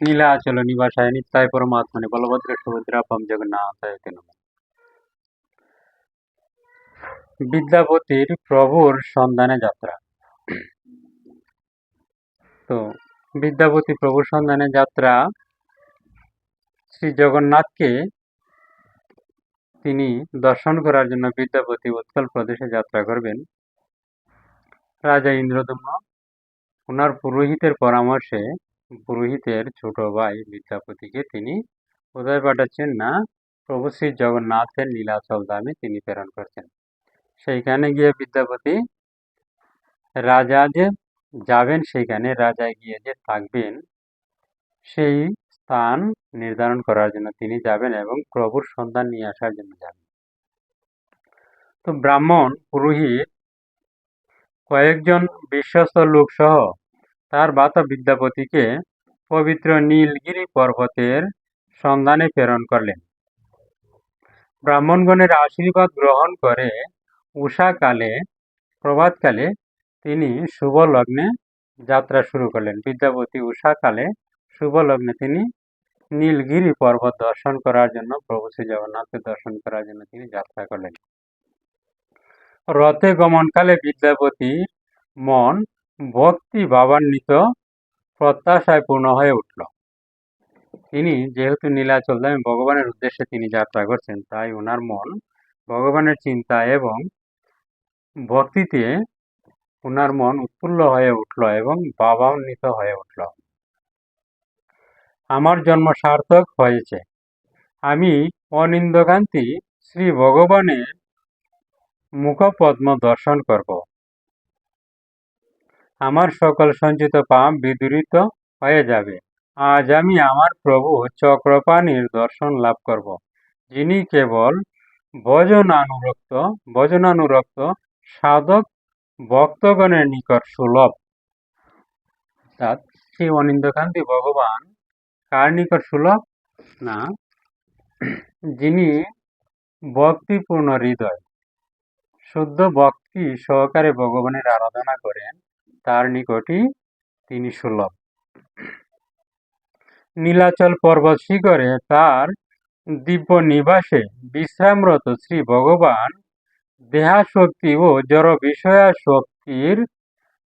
নীলাচল নিবাসায় নিত্যায় পরমাত্মনে বলভদ্র সুভদ্রাপম জগন্নাথায় তে বিদ্যাপতির প্রভুর সন্ধানে যাত্রা। তো, বিদ্যাপতি প্রভুর সন্ধানে যাত্রা শ্রী জগন্নাথকে তিনি দর্শন করার জন্য বিদ্যাপতি উৎকল প্রদেশে যাত্রা করবেন। রাজা ইন্দ্রদম্ন ওনার পুরোহিতের পরামর্শে পুরোহিতের ছোট ভাই বিদ্যাপতিকে তিনি কোথায় পাঠাচ্ছেন না। প্রভু শ্রী জগন্নাথের নীলাচল দামে তিনি প্রেরণ করছেন। সেইখানে গিয়ে বিদ্যাপতি রাজা যে যাবেন, সেইখানে রাজা গিয়ে যে থাকবেন, সেই স্থান নির্ধারণ করার জন্য তিনি যাবেন এবং প্রভুর সন্ধান নিয়ে আসার জন্য যাবেন। তো ব্রাহ্মণ, পুরোহিত, কয়েকজন বিশ্বস্ত লোক সহ তার বাতা বিদ্যাপতিকে পবিত্র নীলগিরি পর্বতের সন্ধানে প্রেরণ করলেন। ব্রাহ্মণগণের আশীর্বাদ গ্রহণ করে উষাকালে প্রভাতকালে তিনি শুভ লগ্নে যাত্রা শুরু করলেন। বিদ্যাপতি উষাকালে শুভ লগ্নে তিনি নীলগিরি পর্বত দর্শন করার জন্য, প্রভু শ্রী জগন্নাথকে দর্শন করার জন্য তিনি যাত্রা করলেন। রথে গমনকালে বিদ্যাপতির মন ভক্তি ভাবান্বিত প্রত্যাশায় পূর্ণ হয়ে উঠল। তিনি যেহেতু নীলাচল ধামে ভগবানের উদ্দেশ্যে তিনি যাত্রা করছেন, তাই ওনার মন ভগবানের চিন্তা এবং ভক্তিতে ওনার মন উৎফুল্ল হয়ে উঠল এবং ভাবান্বিত হয়ে উঠল। আমার জন্ম সার্থক হয়েছে। আমি অনিন্দকান্তি শ্রী ভগবানের মুখপদ্ম দর্শন করব। আমার সকল সঞ্চিত পাপ বিদূরিত হয়ে যাবে। আজ আমি আমার প্রভু চক্রপাণীর দর্শন লাভ করব, যিনি কেবল ভজনানুরক্ত ভজনানুরক্ত সাধক ভক্তগণের নিকট সুলভ। অর্থাৎ সেই অনিন্দকান্তি ভগবান কার নিকট সুলভ? না, যিনি ভক্তিপূর্ণ হৃদয়, শুদ্ধ ভক্তি সহকারে ভগবানের আরাধনা করেন তার নিকটই তিনি সুলভ। নীলাচল পর্বত শিখরে তার দিব্য নিবাসে বিশ্রামরত শ্রী ভগবান দেহাশক্তি ও জড় বিষয়া শক্তির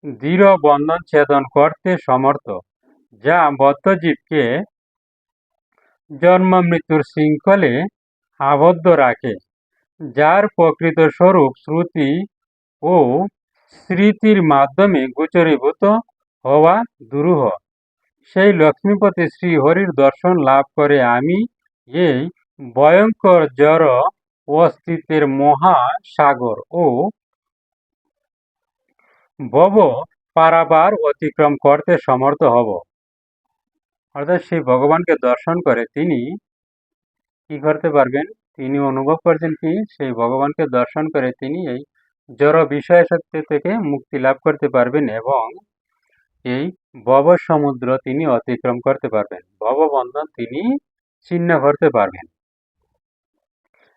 দৃঢ় বন্ধন ছেদন করতে সমর্থ, যা বদ্ধজীবকে জন্ম মৃত্যুর শৃঙ্খলে আবদ্ধ রাখে, যার প্রকৃত স্বরূপ শ্রুতি ও স্মৃতির মাধ্যমে গোচরীভূত হওয়া দুরূহ। সেই লক্ষ্মীপতি শ্রীহরির দর্শন লাভ করে আমি এই ভয়ঙ্কর জড় অস্তিত্বের মহাসাগর ও ভব পারাবার অতিক্রম করতে সমর্থ হব। অর্থাৎ সেই ভগবানকে দর্শন করে তিনি কি করতে পারবেন? তিনি অনুভব করছেন কি? সেই ভগবানকে দর্শন করে তিনি এই জড় বিষয় শক্তি থেকে মুক্তি লাভ করতে পারবেন এবং এই ভব সমুদ্র তিনি অতিক্রম করতে পারবেন। ভববন্ধন তিনি ছিন্ন করতে পারবেন।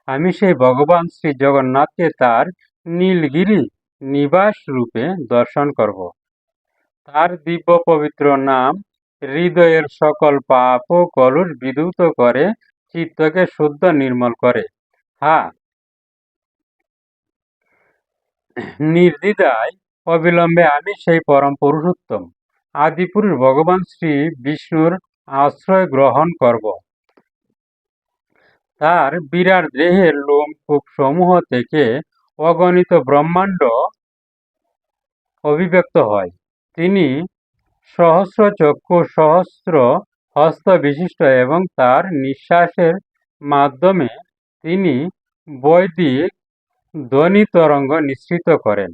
আমি সেই ভগবান শ্রী জগন্নাথকে তার নীলগিরি নিবাস রূপে দর্শন করব। তার দিব্য পবিত্র নাম হৃদয়ের সকল পাপ ও কলুষ বিধূত করে চিত্তকে শুদ্ধ নির্মল করে। হ্যাঁ নির্দ্বিধায় অবিলম্বে আমি সেই পরম পুরুষোত্তম আদিপুরুষ ভগবান শ্রী বিষ্ণুর আশ্রয় গ্রহণ করব। তার বিরাট দেহের লোম কূপ সমূহ থেকে অগণিত ব্রহ্মাণ্ড অভিব্যক্ত হয়। তিনি সহস্র চক্ষু, সহস্র হস্ত বিশিষ্ট এবং তার নিঃশ্বাসের মাধ্যমে তিনি বৈদিক ধ্বনি তরঙ্গ নিঃসৃত করেন।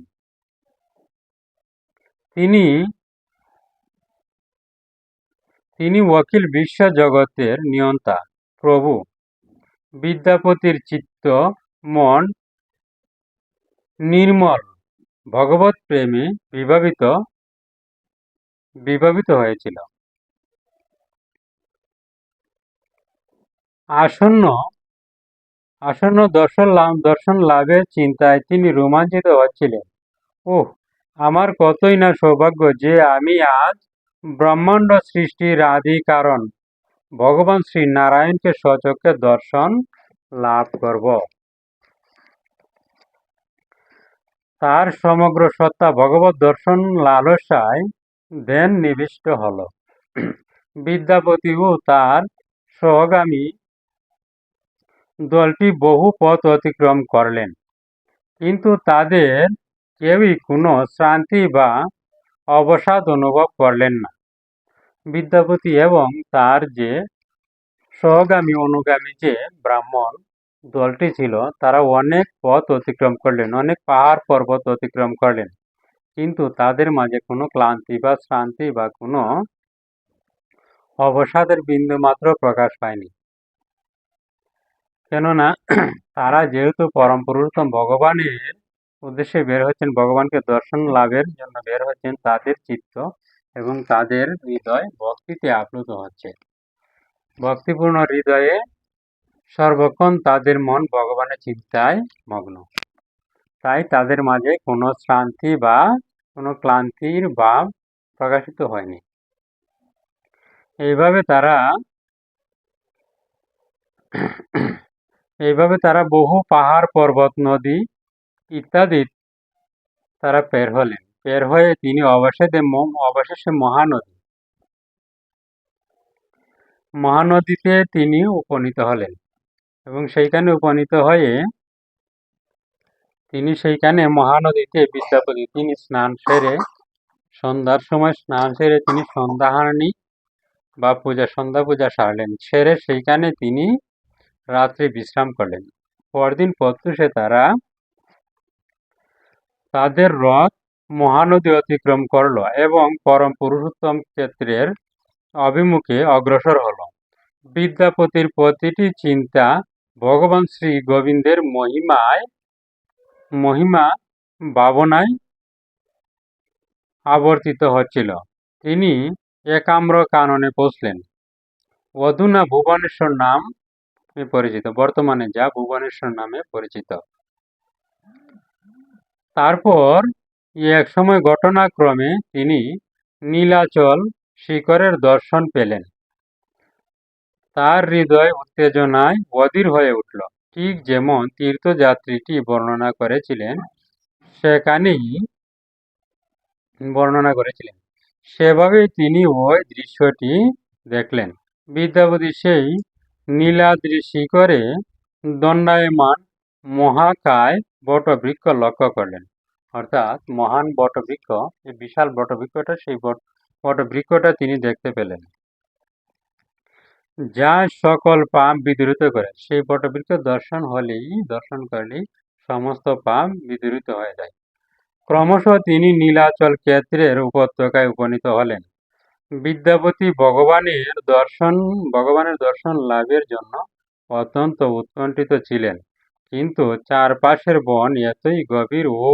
তিনি তিনি অখিল বিশ্ব জগতের নিয়ন্তা, প্রভু। বিদ্যাপতির চিত্ত, মন নির্মল, ভগবত প্রেমে বিভাবিত বিভাবিত হয়েছিল। আসন্ন আসন্ন দর্শন লাভ দর্শন লাভের চিন্তায় তিনি রোমাঞ্চিত হচ্ছিলেন। ওহ, আমার কতই না সৌভাগ্য যে আমি আজ ব্রহ্মাণ্ড সৃষ্টির আদি কারণ ভগবান শ্রী নারায়ণকে স্বচক্ষে দর্শন লাভ করব। তার সমগ্র সত্তা ভগবত দর্শন লালসায় ধ্যান নিবিষ্ট হল। বিদ্যাপতি ও তার সহগামী দলটি বহু পথ অতিক্রম করলেন। কিন্তু তাদের কেউই কোনো শ্রান্তি বা অবসাদ অনুভব করলেন না। বিদ্যাপতি এবং তার যে সহগামী অনুগামী যে ব্রাহ্মণ দলটি ছিল, তারা অনেক পথ অতিক্রম করলেন, অনেক পাহাড় পর্বত অতিক্রম করলেন। কিন্তু তাদের মাঝে কোনো ক্লান্তি বা শ্রান্তি বা কোনো অবসাদের বিন্দু মাত্র প্রকাশ পায়নি। কেননা তারা যেহেতু পরম পুরুষোত্তম ভগবানের উদ্দেশ্যে বের হচ্ছেন, ভগবানকে দর্শন লাভের জন্য বের হচ্ছেন, তাদের চিত্ত এবং তাদের হৃদয় ভক্তিতে আপ্লুত হচ্ছে। ভক্তিপূর্ণ হৃদয়ে সর্বক্ষণ তাদের মন ভগবানের চিন্তায় মগ্ন। তাই তাদের মাঝে কোনো শ্রান্তি বা কোনো ক্লান্তির ভাব প্রকাশিত হয়নি। এইভাবে তারা এইভাবে তারা বহু পাহাড়, পর্বত, নদী ইত্যাদি তারা পের হলেন। পের হয়ে তিনি অবশেষে অবশেষে মহানদী। মহানদীতে তিনি উপনীত হলেন এবং সেইখানে উপনীত হয়ে তিনি সেইখানে মহানদীতে বিদ্যাপতি তিনি স্নান সেরে সন্ধ্যার সময় স্নান সেরে তিনি সন্ধ্যাহারণী বা পূজা, সন্ধ্যা পূজা সারলেন। সেরে সেইখানে তিনি রাত্রে বিশ্রাম করলেন। পরদিন প্রত্যুষে তারা তাদের রথ মহানদী অতিক্রম করল এবং পরম পুরুষোত্তম ক্ষেত্রের অভিমুখে অগ্রসর হল। বিদ্যাপতির প্রতিটি চিন্তা ভগবান শ্রী গোবিন্দের মহিমায়, মহিমা ভাবনায় আবর্তিত হচ্ছিল। তিনি একাম্র কাননে পৌঁছলেন অধুনা ভুবনেশ্বর নাম পরিচিত, বর্তমানে যা ভুবনেশ্বর নামে পরিচিত। তারপর এক সময় ঘটনাক্রমে তিনি নীলাচল শিখরের দর্শন পেলেন। তার হৃদয় উত্তেজনায় অধীর হয়ে উঠল। ঠিক যেমন তীর্থযাত্রীটি বর্ণনা করেছিলেন, সেখানেই বর্ণনা করেছিলেন। সেভাবেই তিনি ওই দৃশ্যটি দেখলেন। বিদ্যাপতি সেই নীলাদ্রি শিখরে দণ্ডায়মান মহাকায় বটবৃক্ষ লক্ষ্য করলেন। অর্থাৎ মহান বটবৃক্ষ, এই বিশাল বটবৃক্ষটা, সেই বটবৃক্ষটা তিনি দেখতে পেলেন। যা সকল পাপ বিদূরিত করে, সেই বটবৃক্ষ দর্শন হলেই, দর্শন করলেই সমস্ত পাপ বিদূরিত হয়ে যায়। ক্রমশ তিনি নীলাচল ক্ষেত্রের উপত্যকায় উপনীত হলেন। বিদ্যাপতি ভগবানের দর্শন ভগবানের দর্শন লাভের জন্য অত্যন্ত উৎকণ্ঠিত ছিলেন। কিন্তু চারপাশের বন এতই গভীর ও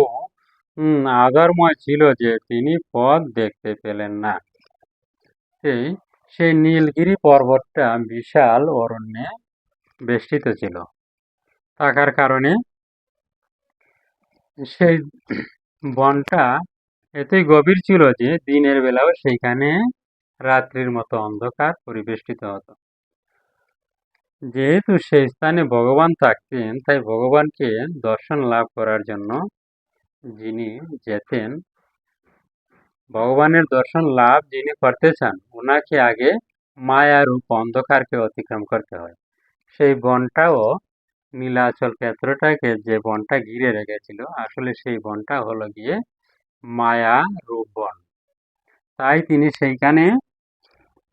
আধারময় ছিল যে তিনি পথ দেখতে পেলেন না। সেই সেই নীলগিরি পর্বতটা বিশাল অরণ্যে বেষ্টিত ছিল। থাকার কারণে সেই বনটা এতই গভীর ছিল যে দিনের বেলাও সেইখানে রাত্রির মতো অন্ধকার পরিবেষ্টিত হতো। যেহেতু সেই স্থানে ভগবান থাকতেন, তাই ভগবানকে দর্শন লাভ করার জন্য যিনি যেতেন, ভগবানের দর্শন লাভ যিনি করতে চান ওনাকে আগে মায়ারূপ অন্ধকারকে অতিক্রম করতে হয়। সেই বনটাও নীলাচল ক্ষেত্রটাকে যে বনটা ঘিরে রেখেছিল, আসলে সেই বনটা হলো গিয়ে মায়া রূপ বন। তাই তিনি সেইখানে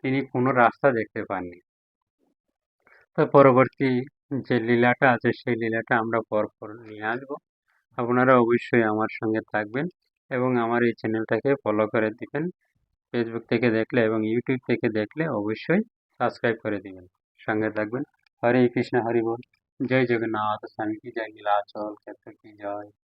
তিনি কোনো রাস্তা দেখতে পাননি। তো পরবর্তী যে লীলাটা আছে, সেই লীলাটা আমরা পরপর নিয়ে আসব। আপনারা অবশ্যই আমার সঙ্গে থাকবেন এবং আমার এই চ্যানেলটাকে ফলো করে দিবেন। ফেসবুক থেকে দেখলে এবং ইউটিউব থেকে দেখলে অবশ্যই সাবস্ক্রাইব করে দিবেন। সঙ্গে থাকবেন। হরে কৃষ্ণ, হরি বল। জয় জগন্নাথ, স্বামী কি জয়, নীলাচল, ক্ষেত্র কি জয়।